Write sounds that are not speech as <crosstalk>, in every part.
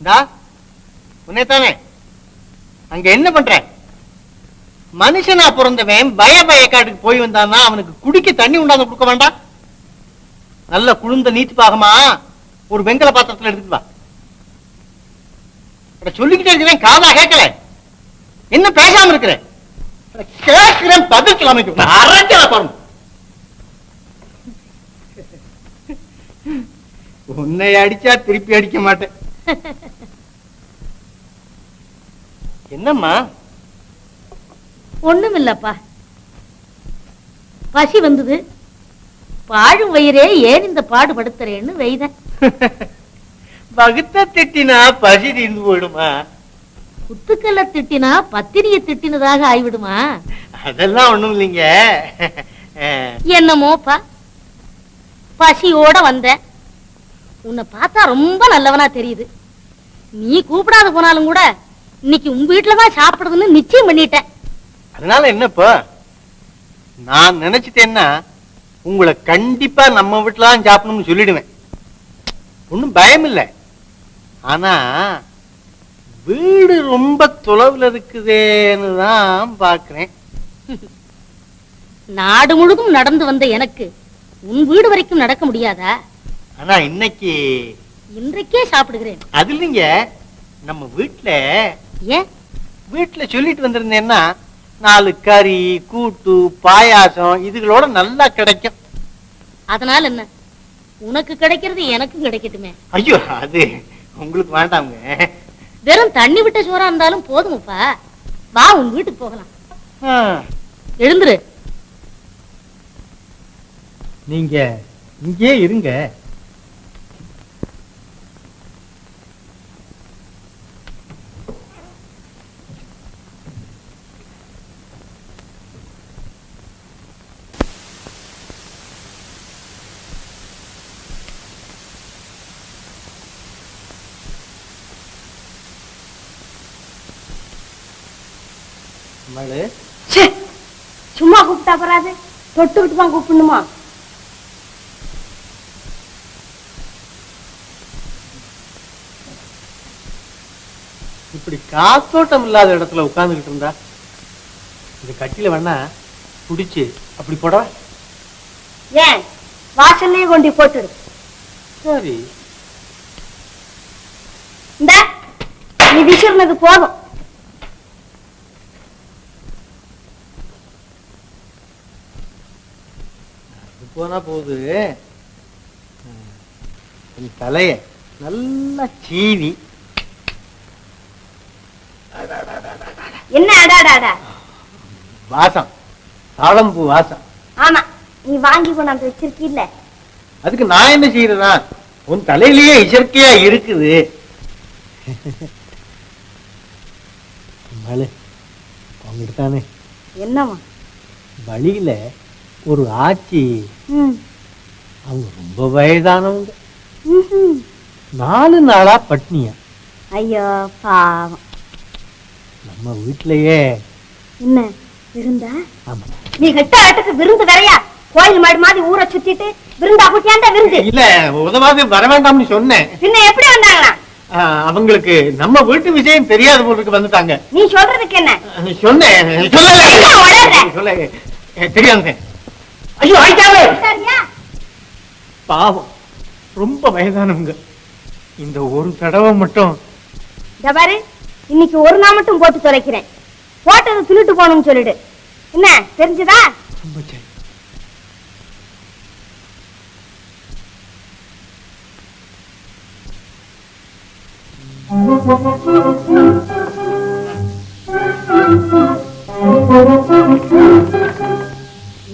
உன்னை உன்னைத்தானே? அங்க என்ன பண்ற? மனுஷனா பிறந்தவன் பய பயக்காட்டுக்கு போய் வந்தான்னா அவனுக்கு குடிக்க தண்ணி உண்டாந்து கொடுக்க வேண்டாம். நல்ல குழுந்த நீத்து பாகமா ஒரு வெங்கல பாத்திரத்துல எடுத்துட்டு வா. சொல்லிக்கிட்டே இருக்கிறேன் காதா கேட்கல. என்ன பேசாம இருக்கிறேன் கேட்கிறேன் பதில் சொல்லாம பாருங்க. உன்னை அடிச்சா திருப்பி அடிக்க மாட்டேன். என்னம்மா? ஒண்ணும் இல்லப்பா பசி வந்தது. பாழும் வயிறே ஏன் இந்த பாடுபடுத்துறேன்னு வெய்தேன். <laughs> வகுத்த திட்டினா பசி தீர்ந்து போயிடுமா? குத்துக்கல்ல திட்டினா பத்தினிய திட்டினதாக ஆய்விடுமா? அதெல்லாம் ஒண்ணும் இல்லைங்க <laughs> என்னமோப்பா? பசியோட வந்தேன். உன்னை பார்த்தா ரொம்ப நல்லவனா தெரியுது. நீ கூப்பிடாத போனாலும் கூட இன்னைக்கு உங்க வீட்டுல தான் சாப்பிடுறதுன்னு நிச்சயம் பண்ணிட்டேன். அதனால என்னப்பா நான் நினைச்சிட்டேன்னா உங்களை கண்டிப்பா நம்ம வீட்டுல தான் சாப்பிடணும்னு சொல்லிடுவேன். ஒண்ணும் பயம் இல்லை. ஆனா வீடு ரொம்ப தொலைவுல இருக்குதேன்னு தான் பாக்குறேன் நாடு முழுதும் நடந்து வந்த எனக்கு உன் வீடு வரைக்கும் நடக்க முடியாதா? ஆனா இன்னைக்கு இன்றைக்கே சாப்பிடுகிறேன். அது இல்லைங்க. நம்ம வீட்டுல ஏன் வீட்டுல சொல்லிட்டு வந்திருந்தேன்னா நாலு கறி கூட்டு பாயாசம் இதுகளோட நல்லா கிடைக்கும். அதனால என்ன? உனக்கு கிடைக்கிறது எனக்கும் கிடைக்கட்டுமே. ஐயோ அது உங்களுக்கு வேண்டாங்க வெறும் தண்ணி விட்ட சோறா இருந்தாலும் போதுமப்பா. வா உன் வீட்டுக்கு போகலாம். எழுந்துரு. நீங்க இங்கே இருங்க. மகளு சும்மா கூப்பிட்டா போறாது. தொட்டுக்கிட்டு தான் கூப்பிடணுமா? இப்படி காத்தோட்டம் இல்லாத இடத்துல உட்கார்ந்துகிட்டு இருந்தா இந்த கட்டில வேணா புடிச்சு அப்படி போடவா? ஏன்? வாசல்லையே கொண்டு போட்டுடு. சரி. இந்த நீ விசிறினது போதும். போனா போகுது. உன் தலைய நல்லா சீவி. என்ன அடாடாடா வாசம். தாழம்பூ வாசம். ஆமா நீ வாங்கி கொண்டாந்து வச்சிருக்கீல்ல. அதுக்கு நான் என்ன செய்யறதா உன் தலையிலேயே இயற்கையா இருக்குது. மழை அவங்ககிட்ட தானே. என்னவா வழியில ஒரு ஆச்சி அவங்க ரொம்ப வயதானவங்க. நாலு நாளா பட்னியா. ஐயோ பாவம். நம்ம வீட்டிலேயே என்ன விருந்தா? ஆமா. நீ கெட்ட ஆட்டுக்கு விருந்து வேறையா? கோயில் மாடு மாதிரி ஊரை சுத்திட்டு விருந்தா குட்டியாண்டா விருந்து? இல்ல உதவாது வர வேண்டாம்னு சொன்னேன். பின்ன எப்படி வந்தாங்களா? அவங்களுக்கு நம்ம வீட்டு விஷயம் தெரியாத போட்டுக்கு வந்துட்டாங்க. நீ சொல்றதுக்கு என்ன? சொன்னேன். சொல்லல என்ன உளறுற? ஐயோ ஆயிட்டாவே! பாவம். ரொம்ப வயதானவங்க. இந்த ஒரு தடவை மட்டும். பாரு இன்னைக்கு ஒரு நாள் மட்டும் போட்டு தொலைக்கிறேன் போட்டது துணிட்டு போகணும்னு சொல்லிடு. என்ன தெரிஞ்சதா? ரொம்ப சரி.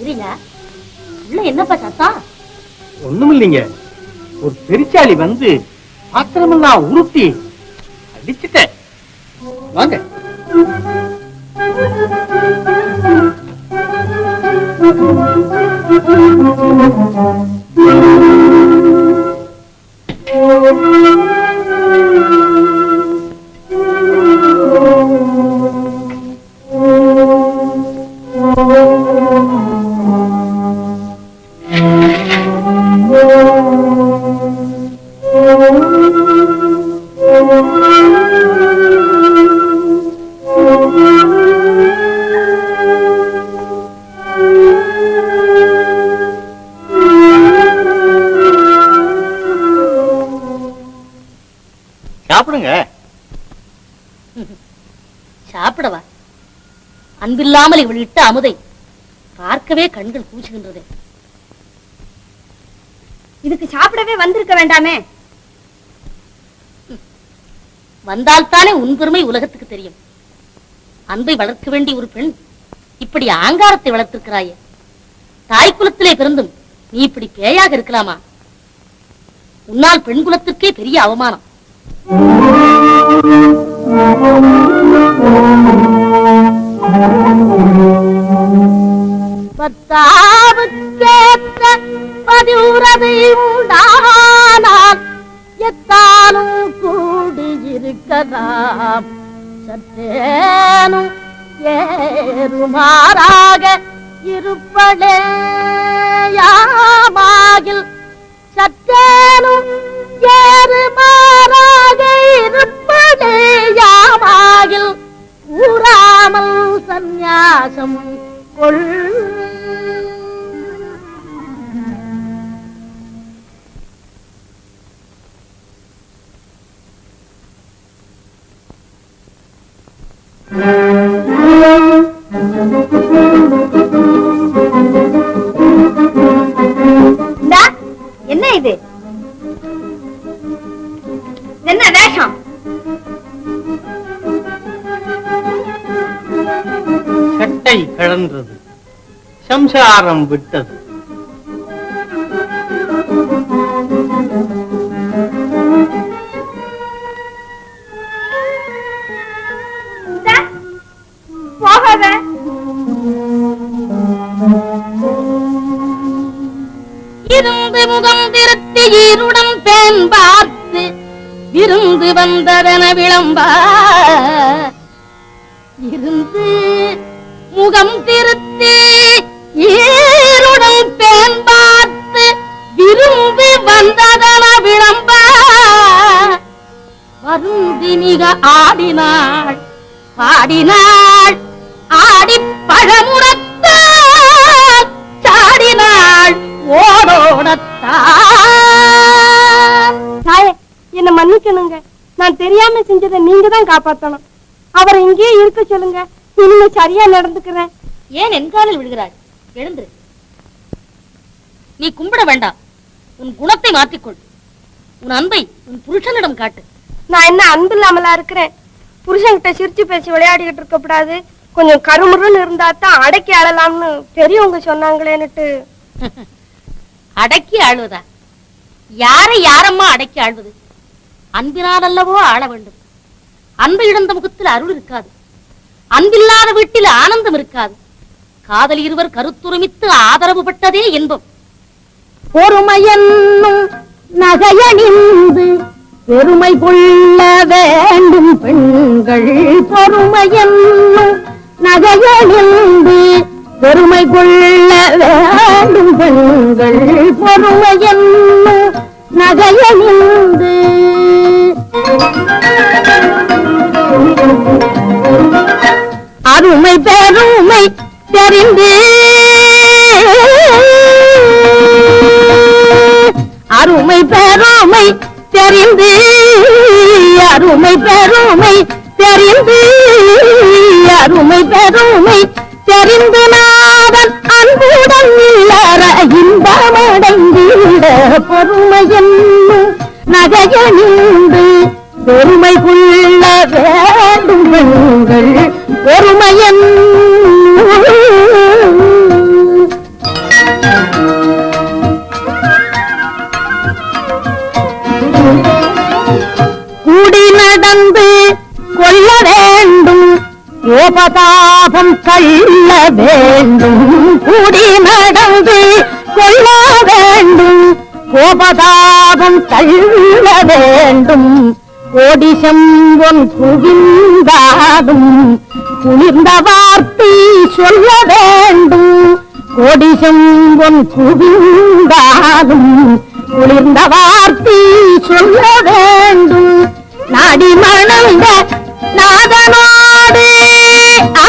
இருயா உள்ள என்னப்பா சத்தம் ஒண்ணும் இல்லைங்க ஒரு பெருச்சாளி வந்து பாத்திரமெல்லாம் உருட்டி அடிச்சுட்டேன். வாங்க. ஆ. அன்பில்லாமல் இவள் இட்ட அமுதை பார்க்கவே கண்கள் கூசுகின்றது இதுக்கு சாப்பிடவே வந்திருக்க வேண்டாமே. வந்தால்தானே உன் பெருமை உலகத்துக்கு தெரியும். அன்பை வளர்க்க வேண்டிய ஒரு பெண் இப்படி ஆங்காரத்தை வளர்த்திருக்கிறாயே. தாய் குலத்திலே பிறந்தும் நீ இப்படி பேயாக இருக்கலாமா? உன்னால் பெண் குலத்திற்கே பெரிய அவமானம். மாறாக இருப்படே யாமாகில் சற்றேனும் ஏறுமாறாக இருப்படே யாமாகில் கூறாமல் சந்நியாசம் கொள். இந்தா, சட்டை கழன்றது சம்சாரம் விட்டது. இருந்து முகம் திருத்தி ஈருடன் பேன் பார்த்து விருந்து வந்ததென விளம்பா இருந்து முகம் திருத்தி ஈருடன் பேன் பார்த்து விரும்பி வந்ததன விளம்ப. வருந்தினிக ஆடினாள் பாடினாள் ஆடி பழமுறத்தாள் சாடினாள் ஓடோடத்தான் என்ன மன்னிக்கணுங்க. நான் தெரியாம செஞ்சதை நீங்க தான் காப்பாத்தணும். அவரை இங்கேயே இருக்க சொல்லுங்க. இனிமே சரியா நடந்துக்கிறேன். ஏன் என் காலில் விழுகிறாய்? எழுந்திரு நீ கும்பிட வேண்டாம். உன் குணத்தை மாற்றிக்கொள். உன் அன்பை உன் புருஷனிடம் காட்டு. நான் என்ன அன்பு இல்லாமலா இருக்கிறேன்? புருஷன்கிட்ட சிரிச்சு பேசி விளையாடிக்கிட்டு இருக்க கூடாது கொஞ்சம் கருமுருன்னு இருந்தா தான் அடக்கி ஆளலாம்னு பெரியவங்க சொன்னாங்களேன்னுட்டு. <laughs> அடக்கி ஆளுவதா யாரை யாரம்மா அடக்கி ஆள்வது அன்பினால் அல்லவோ ஆள வேண்டும். அன்பு இழந்த முகத்தில் அருள் இருக்காது. அன்பில்லாத வீட்டில் ஆனந்தம் இருக்காது. காதல் இருவர் கருத்துரிமித்து ஆதரவு பட்டதே இன்பம். பொறுமையென்னும் நகையணிந்து பெருமை கொள்ள வேண்டும் பெண்கள். பொறுமையென்னும் நகையணிந்து பெருமை கொள்ள வேண்டும் பெண்கள். பொறுமையும் நகையணிந்து அருமை பெருமை தெரிந்து. அருமை பெருமை தெரிந்து. அருமை பெருமை தெரிந்து. அருமை பெருமை தெரிந்து நாதன் அன்புடன் இல்லற இன்பமடைந்திட பொறுமை என்னும் நகையணிந்து. பெருமை கொள்ள கூடி கொல்ல வேண்டும். கோபதாபம் தள்ள வேண்டும். கூடி நடந்து கொல்ல வேண்டும். கோபதாபம் தள்ள வேண்டும். கோடி செம்பொன் குவிந்தாடும். குளிர்ந்த வார்த்தை சொல்ல வேண்டும். கோடி செம்பொன் குவிந்தாடும். குளிர்ந்த வார்த்தை சொல்ல வேண்டும். நாடி மணந்த நாதனோடு ஆ,